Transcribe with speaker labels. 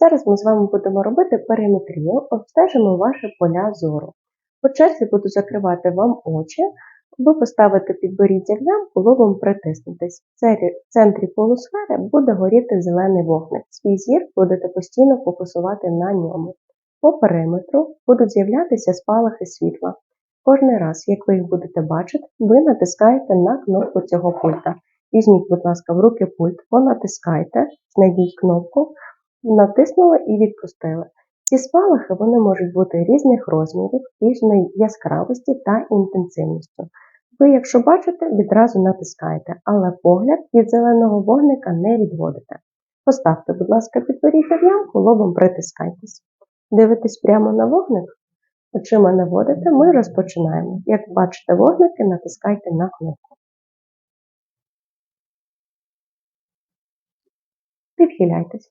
Speaker 1: Зараз ми з вами будемо робити периметрію, обстежимо ваші поля зору. По черзі буду закривати вам очі, ви поставите підборіддя в ямку, лобом притиснутись. В в центрі полусфери буде горіти зелений вогник. Свій зір будете постійно фокусувати на ньому. По периметру будуть з'являтися спалахи світла. Кожний раз, як ви їх будете бачити, ви натискаєте на кнопку цього пульта. Візьміть, будь ласка, в руки пульт, понатискайте, знайдіть кнопку, натиснули і відпустили. Ці спалахи вони можуть бути різних розмірів, різної яскравості та інтенсивністю. Ви, якщо бачите, відразу натискаєте, але погляд від зеленого вогника не відводите. Поставте, будь ласка, підберіть в ямку, лобом притискайтесь. Дивитесь прямо на вогник, очима наводите, ми розпочинаємо. Як бачите вогники, натискайте на кнопку. Підхиляйтесь.